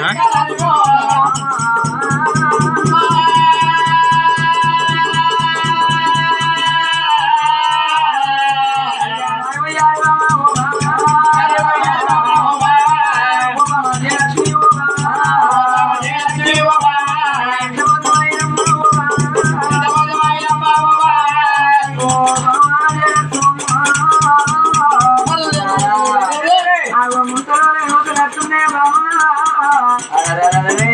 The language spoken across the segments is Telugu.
né? నీ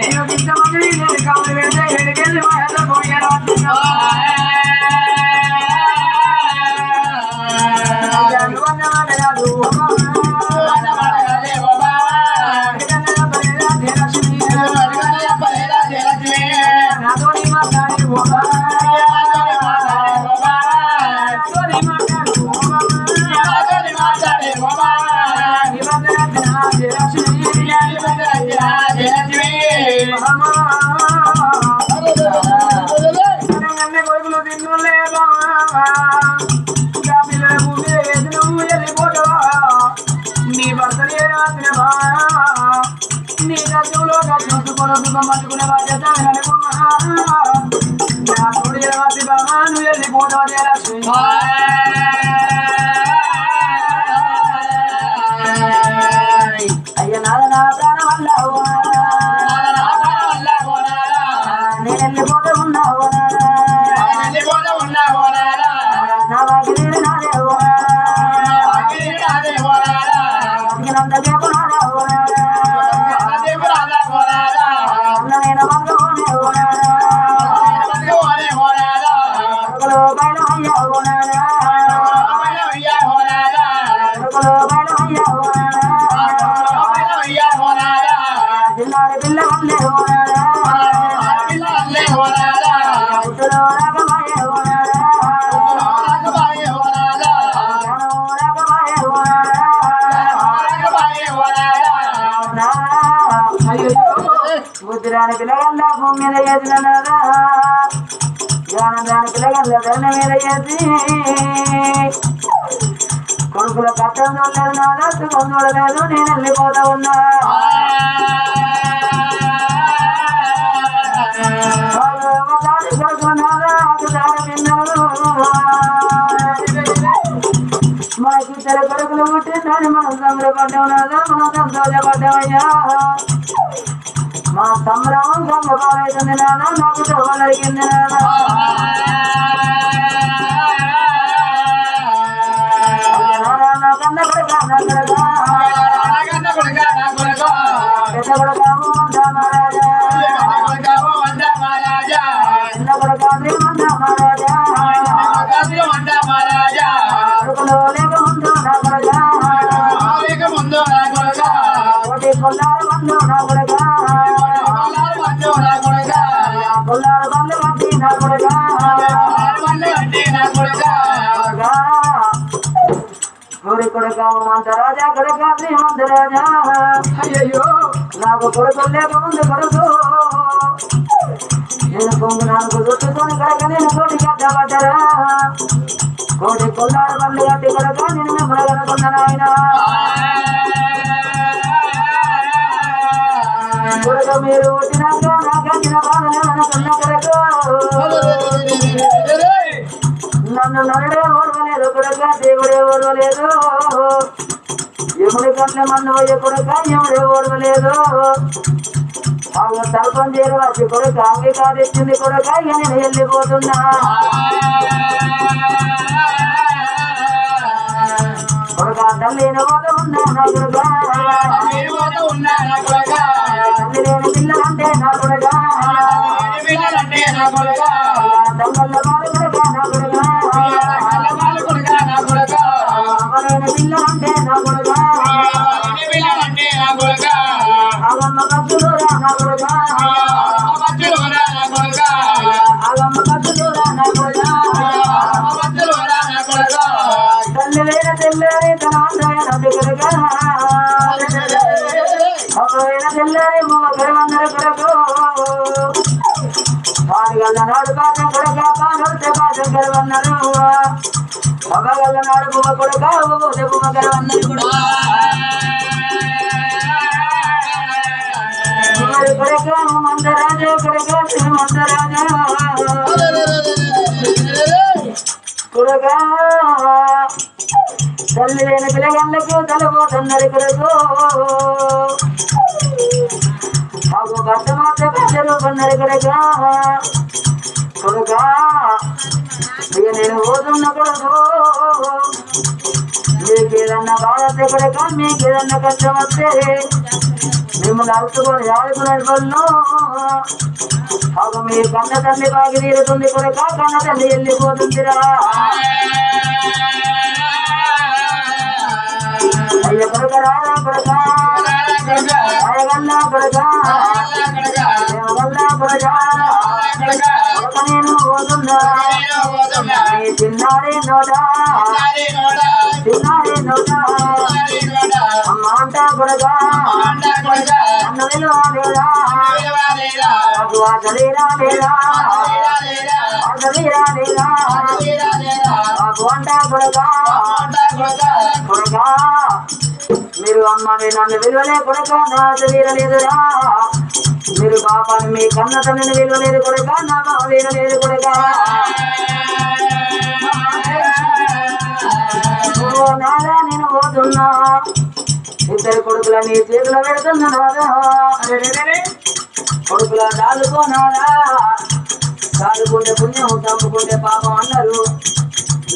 قلوبكم وجدان ముద్రాని పిల్లగల్ల భూమి మీద చేసిన జ్ఞానం దాని పిల్లగల్ల ధరణ మీద చేసి కొడుకుల కట్టం చూడలేదు నా దత్తు చూడలేదు నేను వెళ్ళిపోతా ఉన్నా. వాళ్ళు ఒకసారి కొడుకున్నారా మనకి ఇద్దరు కొడుకులు పుట్టిందని మనం సంబరపడ్డావునాదా మనం సంతోషపడ్డామయ్యా. మా సంబరం సంబరపాలైతుంది నాదా నాకు చదవగలిగింది నాదా గురి కొడుకా మంత రాజా కొడుకా శ్రీమంత రాజా అయ్యో నాకు కొడుకు లేకముందు కొడుకు నేను కొంగు నాలుగు చుట్టుకొని కడక నేను కోటి కట్టబడ్డరా కోటి కొల్లారు బండ్లు కట్టి కొడక నేను మిమ్మల్ని కనుకున్నాను ఆయన నన్ను నరుడే ఓడవలేదు కొడుక దేవుడే ఓడవలేదు ఎముడి కంటే మన్ను పోయే ఎముడే ఓడవలేదు ఆమె సర్పం చేరు వచ్చి కొడుక. అంగీకారం ఇచ్చింది ఇక నేను వెళ్ళిపోతున్నా కొడుక. తల్లి పోత ఉన్నా నా మగగల్ల నాడు బుమ్మ కొడుక పోతే బుమ్మ గెలవన్నారు కొడుక కొడక మందరాజు కొడక మందరాజా కొడక తల్లి లేని పిల్లగాళ్ళకు తలపోతున్నారు కొడుకు మాకు భర్త మాత్రం ప్రజలు కొన్నారు కొడక కొడుక నేను పోతున్న కొడుకు బాధ వస్తే కొడక మీకు కష్టం వస్తే మిమ్మల్ని అరుచుకొని ఆడుకునే వాళ్ళు మీ కన్న తల్లి బాగి తీరుతుంది కొడక కన్న తల్లి వెళ్ళిపోతుందిరా అయ్య కొడుక రారా కొడుక అయ్యగల్లా కొడుక చిన్నారే నోడా చిన్నారే నోడా అమ్మ అంటా కొడగా నన్ను విలువలేరా నాకు ఆటలేరా లేరా ఆటలేరా లేరా నాకు అంటా కొడగా మీరు అమ్మ నన్ను విలువలే కొడగా నా తెలియలేదురా మీరు పాపాన్ని మీ కన్న తల్లిని విలువలేదు కొడక నా మా వీరలేదు కొడుక. ఓ నాదా నేను పోతున్నా. ఇద్దరు కొడుకుల నీ చేతిలో పెడుతున్నా నాదా. కొడుకుల దాదుకోనారా దాదుకుంటే పుణ్యం చంపుకుంటే పాపం అన్నారు.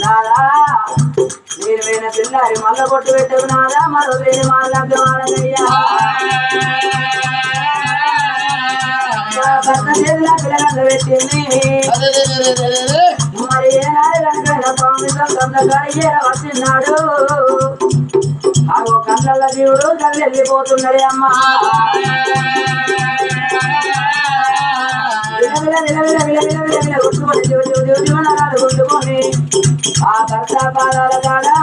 నాదా మీరు పోయిన పిల్లారి మల్ల కొట్టు పెట్టుకున్నాదా మరో లేని మాట్లాడితే భర్త చేతిలో పిల్లలను మరి ఏనాడు వెనకాల పాముతో కందకాయ వచ్చినాడు అగో కందల దేవుడు తల్లి వెళ్ళిపోతున్నది అమ్మా ఆ భర్త పాదాల కాడా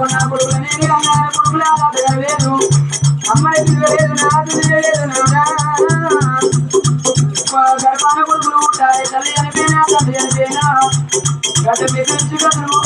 నాకు నా కొడుకు నేనే అన్నాను కొడుకులా లేదు అమ్మాయి పిల్ల లేదు నా పిల్ల లేదు గర్భాన కొడుకులు ఉంటాయి తల్లి అనిపోయినా తండ్రి అనిపోయినా గడ్డ మీద